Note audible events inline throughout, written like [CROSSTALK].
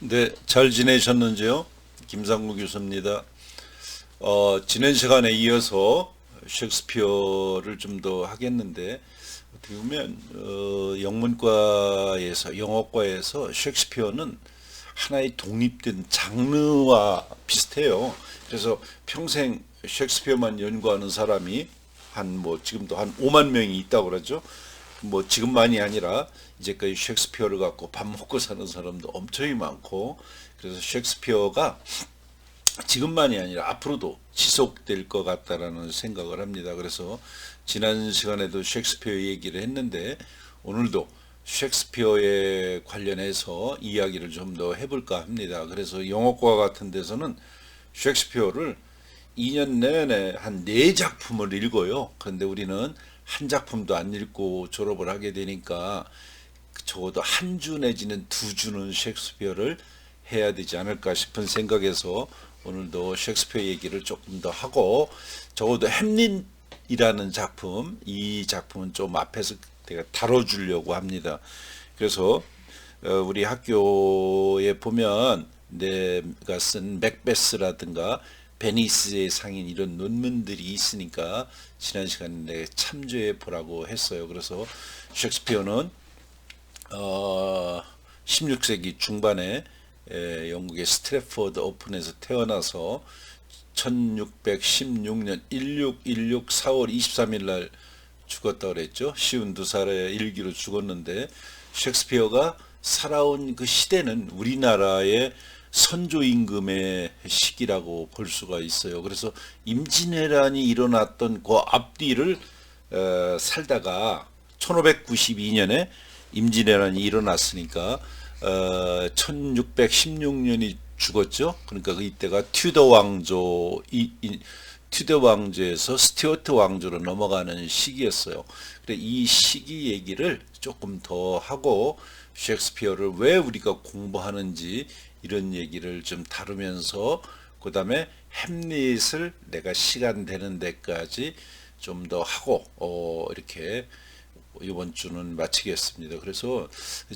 네, 잘 지내셨는지요? 김상국 교수입니다. 어, 지난 시간에 이어서 셰익스피어를 좀 더 하겠는데 어떻게 보면 어, 영문과에서 영어과에서 셰익스피어는 하나의 독립된 장르와 비슷해요. 그래서 평생 셰익스피어만 연구하는 사람이 한 뭐 지금도 한 5만 명이 있다고 그러죠. 뭐 지금만이 아니라 이제까지 셰익스피어를 갖고 밥 먹고 사는 사람도 엄청이 많고 그래서 셰익스피어가 지금만이 아니라 앞으로도 지속될 것 같다라는 생각을 합니다. 그래서 지난 시간에도 셰익스피어 얘기를 했는데 오늘도 셰익스피어에 관련해서 이야기를 좀 더 해볼까 합니다. 그래서 영어과 같은 데서는 셰익스피어를 2년 내내 한네 작품을 읽어요. 그런데 우리는 한 작품도 안 읽고 졸업을 하게 되니까 적어도 한 주 내지는 두 주는 셰익스피어를 해야 되지 않을까 싶은 생각에서 오늘도 셰익스피어 얘기를 조금 더 하고 적어도 햄릿이라는 작품 이 작품은 좀 앞에서 제가 다뤄주려고 합니다. 그래서 어, 우리 학교에 보면 내가 쓴 맥베스라든가 베니스의 상인 이런 논문들이 있으니까 지난 시간에 참조해 보라고 했어요. 그래서 셰익스피어는 어 16세기 중반에 에, 영국의 스트래포드 오픈에서 태어나서 1616년 1616 4월 23일 날 죽었다 그랬죠. 쉬운 두 살의 일기로 죽었는데 셰익스피어가 살아온 그 시대는 우리나라의 선조 임금의 시기라고 볼 수가 있어요. 그래서 임진왜란이 일어났던 그 앞뒤를 어, 살다가 1592년에 임진왜란이 일어났으니까 어, 1616년이 죽었죠. 그러니까 그 이때가 튜더 왕조 이, 이 튜더 왕조에서 스튜어트 왕조로 넘어가는 시기였어요. 그래 이 시기 얘기를 조금 더 하고 셰익스피어를 왜 우리가 공부하는지 이런 얘기를 좀 다루면서 그 다음에 햄릿을 내가 시간 되는 데까지 좀 더 하고 어 이렇게 이번 주는 마치겠습니다. 그래서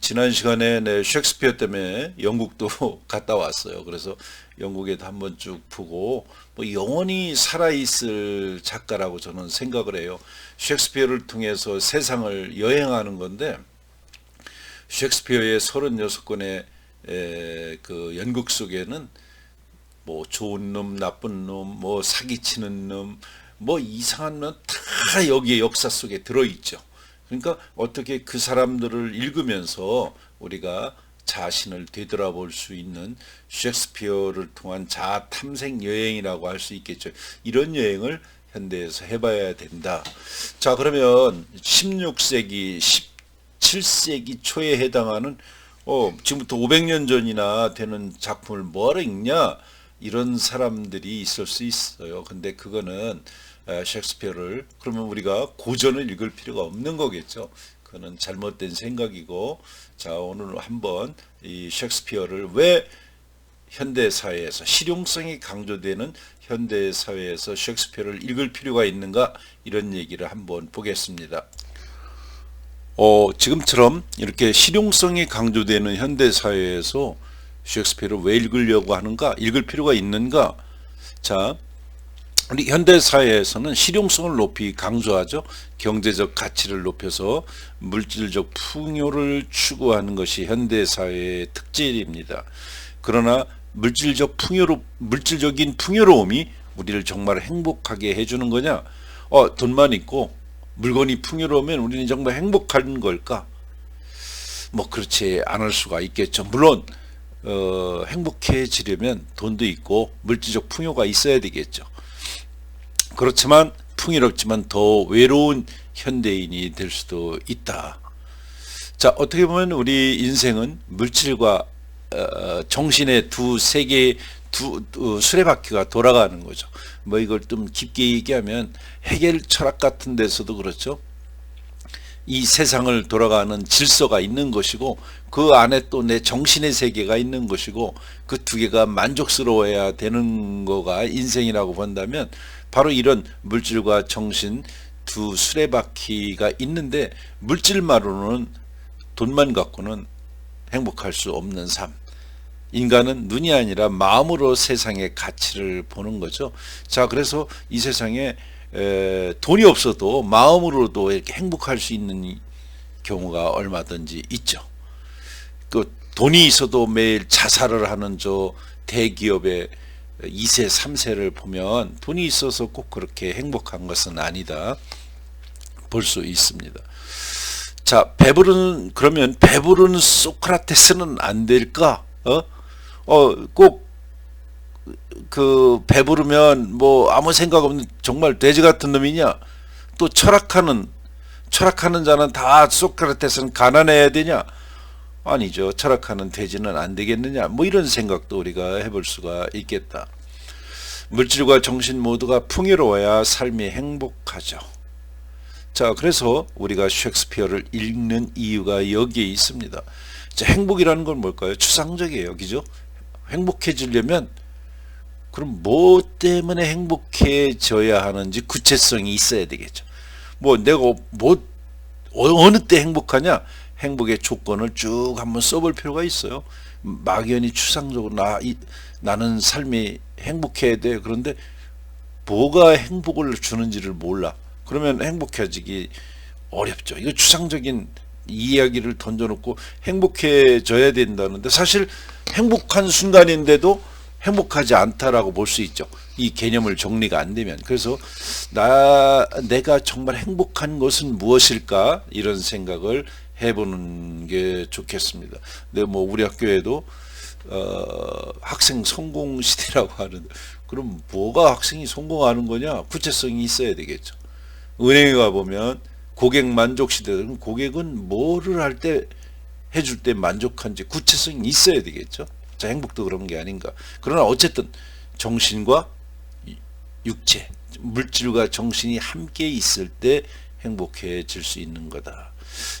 지난 시간에 내 셰익스피어 때문에 영국도 [LAUGHS] 갔다 왔어요. 그래서 영국에도 한번 쭉 보고 뭐 영원히 살아 있을 작가라고 저는 생각을 해요. 셰익스피어를 통해서 세상을 여행하는 건데 셰익스피어의 36권의 에, 그 연극 속에는 뭐 좋은 놈, 나쁜 놈, 뭐 사기치는 놈, 뭐 이상한 놈 다 여기에 역사 속에 들어 있죠. 그러니까 어떻게 그 사람들을 읽으면서 우리가 자신을 되돌아볼 수 있는 셰익스피어를 통한 자아 탐색 여행이라고 할 수 있겠죠. 이런 여행을 현대에서 해봐야 된다. 자, 그러면 16세기, 17세기 초에 해당하는 어, 지금부터 500년 전이나 되는 작품을 뭐하러 읽냐? 이런 사람들이 있을 수 있어요. 근데 그거는 에, 셰익스피어를 그러면 우리가 고전을 읽을 필요가 없는 거겠죠. 그거는 잘못된 생각이고 자 오늘 한번 이 셰익스피어를 왜 현대 사회에서 실용성이 강조되는 현대 사회에서 셰익스피어를 읽을 필요가 있는가 이런 얘기를 한번 보겠습니다. 어, 지금처럼 이렇게 실용성이 강조되는 현대 사회에서 셰익스피어를 왜 읽으려고 하는가? 읽을 필요가 있는가? 자, 우리 현대 사회에서는 실용성을 높이 강조하죠. 경제적 가치를 높여서 물질적 풍요를 추구하는 것이 현대 사회의 특질입니다. 그러나 물질적 풍요로 물질적인 풍요로움이 우리를 정말 행복하게 해주는 거냐? 어, 돈만 있고 물건이 풍요로우면 우리는 정말 행복한 걸까? 뭐 그렇지 않을 수가 있겠죠. 물론 어, 행복해지려면 돈도 있고 물질적 풍요가 있어야 되겠죠. 그렇지만 풍요롭지만 더 외로운 현대인이 될 수도 있다. 자 어떻게 보면 우리 인생은 물질과 어, 정신의 두 세계 두, 두 수레바퀴가 돌아가는 거죠. 뭐 이걸 좀 깊게 얘기하면 해결 철학 같은 데서도 그렇죠. 이 세상을 돌아가는 질서가 있는 것이고 그 안에 또 내 정신의 세계가 있는 것이고 그 두 개가 만족스러워야 되는 거가 인생이라고 본다면 바로 이런 물질과 정신 두 수레바퀴가 있는데 물질만으로는 돈만 갖고는 행복할 수 없는 삶. 인간은 눈이 아니라 마음으로 세상의 가치를 보는 거죠. 자, 그래서 이 세상에 에, 돈이 없어도 마음으로도 이렇게 행복할 수 있는 경우가 얼마든지 있죠. 그 돈이 있어도 매일 자살을 하는 저 대기업의 2세, 3세를 보면 돈이 있어서 꼭 그렇게 행복한 것은 아니다. 볼 수 있습니다. 자, 배부른 그러면 배부른 소크라테스는 안 될까? 어? 어, 꼭 그 배부르면 뭐 아무 생각 없는 정말 돼지 같은 놈이냐? 또 철학하는 철학하는 자는 다 소크라테스는 가난해야 되냐? 아니죠. 철학하는 돼지는 안 되겠느냐? 뭐 이런 생각도 우리가 해볼 수가 있겠다. 물질과 정신 모두가 풍요로워야 삶이 행복하죠. 자, 그래서 우리가 셰익스피어를 읽는 이유가 여기에 있습니다. 자, 행복이라는 건 뭘까요? 추상적이에요. 그죠? 행복해지려면 그럼 뭐 때문에 행복해져야 하는지 구체성이 있어야 되겠죠. 뭐 내가 뭐 어느 때 행복하냐? 행복의 조건을 쭉 한번 써볼 필요가 있어요. 막연히 추상적으로 나 이, 나는 삶이 행복해야 돼. 그런데 뭐가 행복을 주는지를 몰라. 그러면 행복해지기 어렵죠. 이거 추상적인 이야기를 던져놓고 행복해져야 된다는데 사실 행복한 순간인데도 행복하지 않다라고 볼 수 있죠. 이 개념을 정리가 안 되면. 그래서 나 내가 정말 행복한 것은 무엇일까 이런 생각을 해보는 게 좋겠습니다. 근데 뭐 우리 학교에도 어, 학생 성공 시대라고 하는데 그럼 뭐가 학생이 성공하는 거냐? 구체성이 있어야 되겠죠. 은행에 가 보면 고객 만족 시대 는 고객은 뭐를 할 때 해줄 때 만족한지 구체성이 있어야 되겠죠. 자, 행복도 그런 게 아닌가. 그러나 어쨌든 정신과 육체, 물질과 정신이 함께 있을 때 행복해질 수 있는 거다.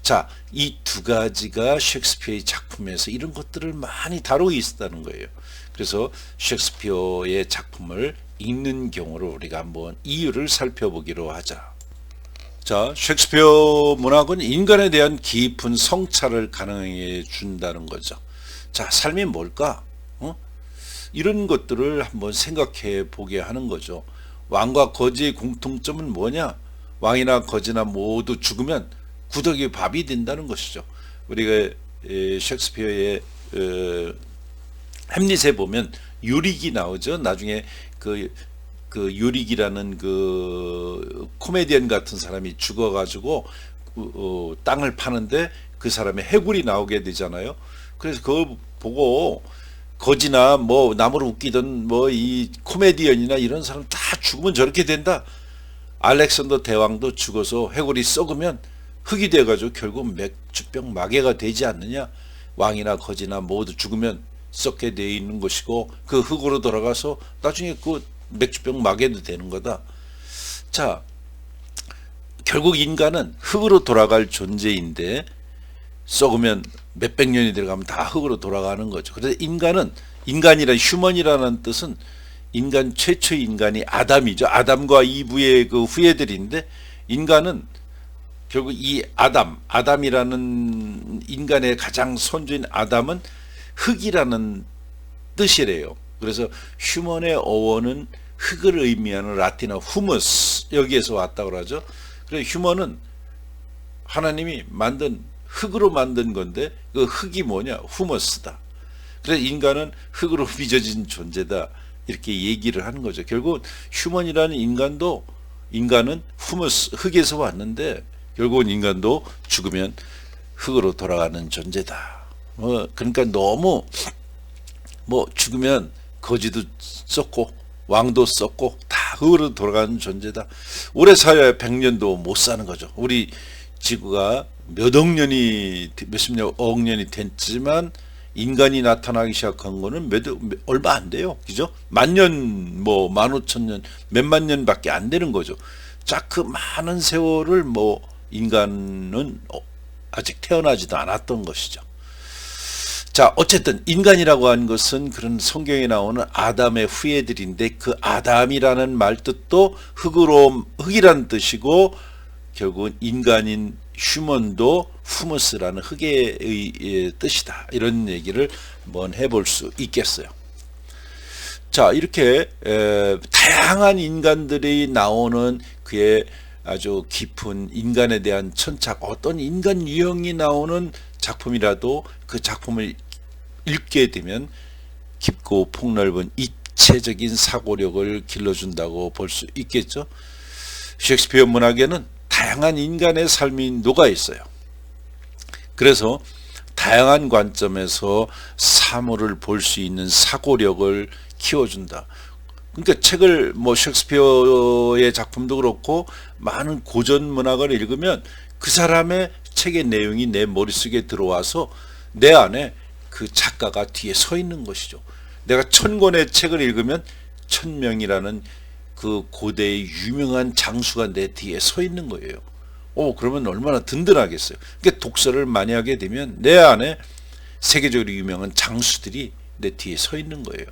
자, 이 두 가지가 셰익스피어의 작품에서 이런 것들을 많이 다루고 있었다는 거예요. 그래서 셰익스피어의 작품을 읽는 경우로 우리가 한번 이유를 살펴보기로 하자. 자, 셰익스피어 문학은 인간에 대한 깊은 성찰을 가능해 준다는 거죠. 자, 삶이 뭘까? 어? 이런 것들을 한번 생각해 보게 하는 거죠. 왕과 거지의 공통점은 뭐냐? 왕이나 거지나 모두 죽으면 구덕이 밥이 된다는 것이죠. 우리가 셰익스피어의 어, 햄릿에 보면 유릭이 나오죠. 나중에 그, 그 유릭이라는 그 코미디언 같은 사람이 죽어가지고 어, 땅을 파는데 그 사람의 해골이 나오게 되잖아요. 그래서 그걸 보고 거지나 뭐 나무를 웃기던 뭐 이 코미디언이나 이런 사람 다 죽으면 저렇게 된다. 알렉산더 대왕도 죽어서 해골이 썩으면 흙이 돼가지고 결국 맥주병 마개가 되지 않느냐. 왕이나 거지나 모두 죽으면 썩게 되어 있는 것이고 그 흙으로 돌아가서 나중에 그 맥주병 마개도 되는 거다. 자, 결국 인간은 흙으로 돌아갈 존재인데 썩으면 몇백 년이 들어가면 다 흙으로 돌아가는 거죠. 그래서 인간은 인간이라 휴먼이라는 뜻은 인간 최초의 인간이 아담이죠. 아담과 이브의 그 후예들인데 인간은 결국 이 아담, 아담이라는 인간의 가장 선주인 아담은 흙이라는 뜻이래요. 그래서 휴먼의 어원은 흙을 의미하는 라틴어 후무스 여기에서 왔다고 그러죠. 그래서 휴먼은 하나님이 만든 흙으로 만든 건데 그 흙이 뭐냐? 후머스다. 그래서 인간은 흙으로 [LAUGHS] 빚어진 존재다. 이렇게 얘기를 하는 거죠. 결국 휴먼이라는 인간도 인간은 후머스 흙에서 왔는데 결국은 인간도 죽으면 흙으로 돌아가는 존재다. 뭐 그러니까 너무 뭐 죽으면 거지도 썩고 왕도 썩고 다 흙으로 돌아가는 존재다. 오래 살아야 100년도 못 사는 거죠. 우리 지구가 몇억 년이 몇십 년, 억 년이 됐지만 인간이 나타나기 시작한 거는 몇, 얼마 안 돼요. 그죠? 만 년, 뭐, 만 오천 년, 몇만 년밖에 안 되는 거죠. 자, 그 많은 세월을 뭐, 인간은 어, 아직 태어나지도 않았던 것이죠. 자, 어쨌든 인간이라고 하는 것은 그런 성경에 나오는 아담의 후예들인데 그 아담이라는 말 뜻도 흙으로, 흙이라는 뜻이고 결국은 인간인 휴먼도 후무스라는 흑의 의 뜻이다. 이런 얘기를 한번 해볼 수 있겠어요. 자 이렇게 에, 다양한 인간들이 나오는 그의 아주 깊은 인간에 대한 천착 어떤 인간 유형이 나오는 작품이라도 그 작품을 읽게 되면 깊고 폭넓은 입체적인 사고력을 길러준다고 볼 수 있겠죠. 셰익스피어 문학에는 다양한 인간의 삶이 녹아 있어요. 그래서 다양한 관점에서 사물을 볼 수 있는 사고력을 키워준다. 그러니까 책을 뭐 셰익스피어의 작품도 그렇고 많은 고전 문학을 읽으면 그 사람의 책의 내용이 내 머릿속에 들어와서 내 안에 그 작가가 뒤에 서 있는 것이죠. 내가 천 권의 책을 읽으면 천 명이라는 그 고대의 유명한 장수가 내 뒤에 서 있는 거예요. 오, 그러면 얼마나 든든하겠어요. 그러니까 독서를 많이 하게 되면 내 안에 세계적으로 유명한 장수들이 내 뒤에 서 있는 거예요.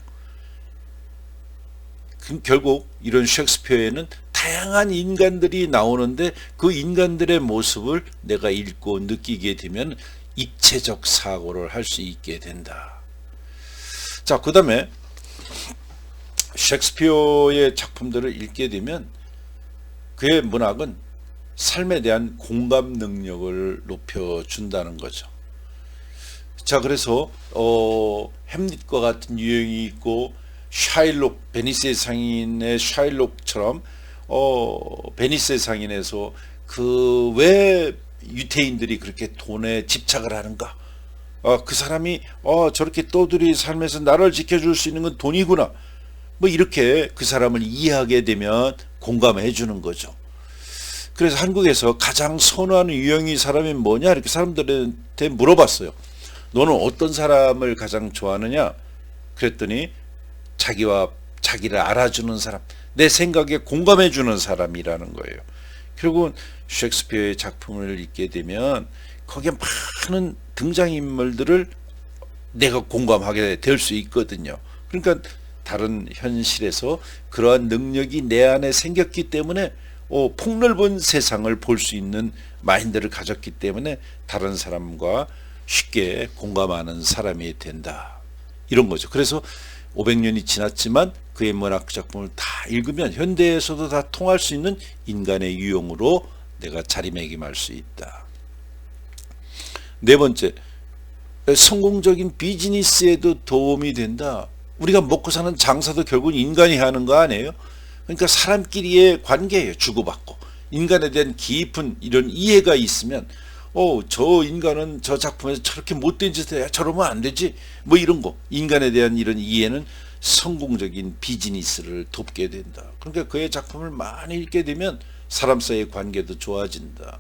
그 결국 이런 셰익스피어에는 다양한 인간들이 나오는데 그 인간들의 모습을 내가 읽고 느끼게 되면 입체적 사고를 할 수 있게 된다. 자, 그 다음에 셰익스피어의 작품들을 읽게 되면 그의 문학은 삶에 대한 공감 능력을 높여준다는 거죠. 자, 그래서 어, 햄릿과 같은 유형이 있고 샤일록 베니스의 상인의 샤일록처럼 어, 베니스의 상인에서 그 왜 유태인들이 그렇게 돈에 집착을 하는가? 어, 그 사람이 어, 저렇게 떠들이 삶에서 나를 지켜줄 수 있는 건 돈이구나. 뭐 이렇게 그 사람을 이해하게 되면 공감해 주는 거죠. 그래서 한국에서 가장 선호하는 유형의 사람이 뭐냐 이렇게 사람들한테 물어봤어요. 너는 어떤 사람을 가장 좋아하느냐? 그랬더니 자기와 자기를 알아주는 사람, 내 생각에 공감해 주는 사람이라는 거예요. 결국은 셰익스피어의 작품을 읽게 되면 거기에 많은 등장인물들을 내가 공감하게 될 수 있거든요. 그러니까 다른 현실에서 그러한 능력이 내 안에 생겼기 때문에 어, 폭넓은 세상을 볼 수 있는 마인드를 가졌기 때문에 다른 사람과 쉽게 공감하는 사람이 된다. 이런 거죠. 그래서 500년이 지났지만 그의 문학 작품을 다 읽으면 현대에서도 다 통할 수 있는 인간의 유형으로 내가 자리매김할 수 있다. 네 번째, 성공적인 비즈니스에도 도움이 된다. 우리가 먹고 사는 장사도 결국 인간이 하는 거 아니에요? 그러니까 사람끼리의 관계예요. 주고받고. 인간에 대한 깊은 이런 이해가 있으면 어, 저 인간은 저 작품에서 저렇게 못된 짓을 해. 저러면 안 되지. 뭐 이런 거. 인간에 대한 이런 이해는 성공적인 비즈니스를 돕게 된다. 그러니까 그의 작품을 많이 읽게 되면 사람 사이의 관계도 좋아진다.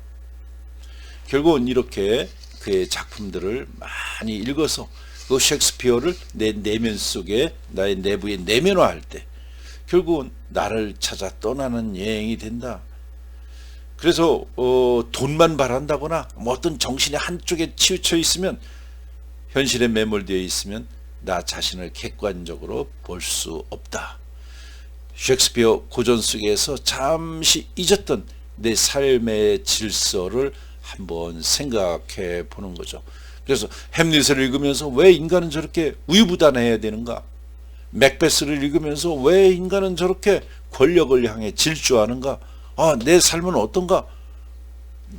결국은 이렇게 그의 작품들을 많이 읽어서 그 셰익스피어를 내 내면 속에 나의 내부에 내면화할 때 결국은 나를 찾아 떠나는 여행이 된다. 그래서 어, 돈만 바란다거나 뭐 어떤 정신이 한쪽에 치우쳐 있으면 현실에 매몰되어 있으면 나 자신을 객관적으로 볼 수 없다. 셰익스피어 고전 속에서 잠시 잊었던 내 삶의 질서를 한번 생각해 보는 거죠. 그래서 햄릿을 읽으면서 왜 인간은 저렇게 우유부단해야 되는가? 맥베스를 읽으면서 왜 인간은 저렇게 권력을 향해 질주하는가? 아, 내 삶은 어떤가?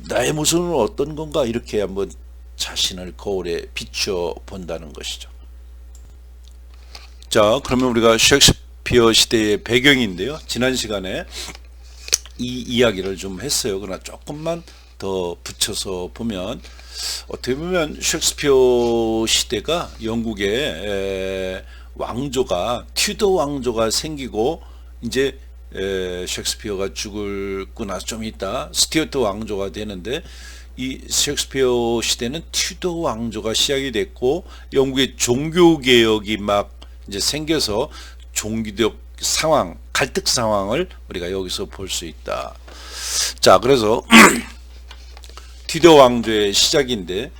나의 모습은 어떤 건가? 이렇게 한번 자신을 거울에 비춰 본다는 것이죠. 자, 그러면 우리가 셰익스피어 시대의 배경인데요. 지난 시간에 이 이야기를 좀 했어요. 그러나 조금만 더 붙여서 보면 어떻게 보면 셰익스피어 시대가 영국의 왕조가 튜더 왕조가 생기고 이제 셰익스피어가 죽을고 나서 좀 있다 스티어트 왕조가 되는데 이 셰익스피어 시대는 튜더 왕조가 시작이 됐고 영국의 종교 개혁이 막 이제 생겨서 종교적 상황 갈등 상황을 우리가 여기서 볼 수 있다. 자 그래서 [CLEARS THROAT] 튜더 왕조의 시작인데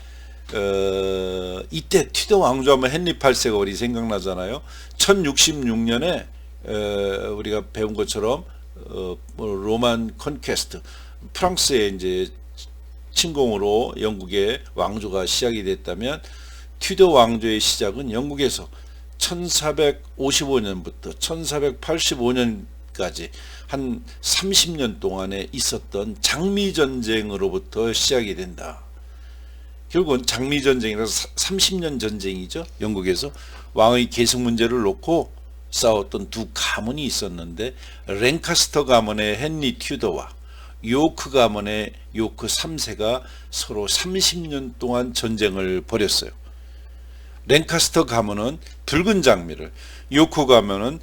어, 이때 튜더 왕조하면 헨리 8세가 우리 생각나잖아요. 1066년에 어, 우리가 배운 것처럼 어, 뭐 로만 컨퀘스트 프랑스에 이제 침공으로 영국의 왕조가 시작이 됐다면 튜더 왕조의 시작은 영국에서 1455년부터 1485년까지 한 30년 동안에 있었던 장미 전쟁으로부터 시작이 된다. 결국은 장미 전쟁이라서 30년 전쟁이죠. 영국에서 왕의 계승 문제를 놓고 싸웠던 두 가문이 있었는데 랭카스터 가문의 헨리 튜더와 요크 가문의 요크 3세가 서로 30년 동안 전쟁을 벌였어요. 랭카스터 가문은 붉은 장미를, 요크 가문은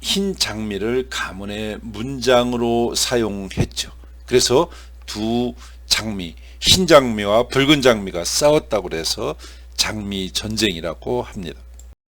흰 장미를 가문의 문장으로 사용했죠. 그래서 두 장미, 흰 장미와 붉은 장미가 싸웠다고 해서 장미 전쟁이라고 합니다.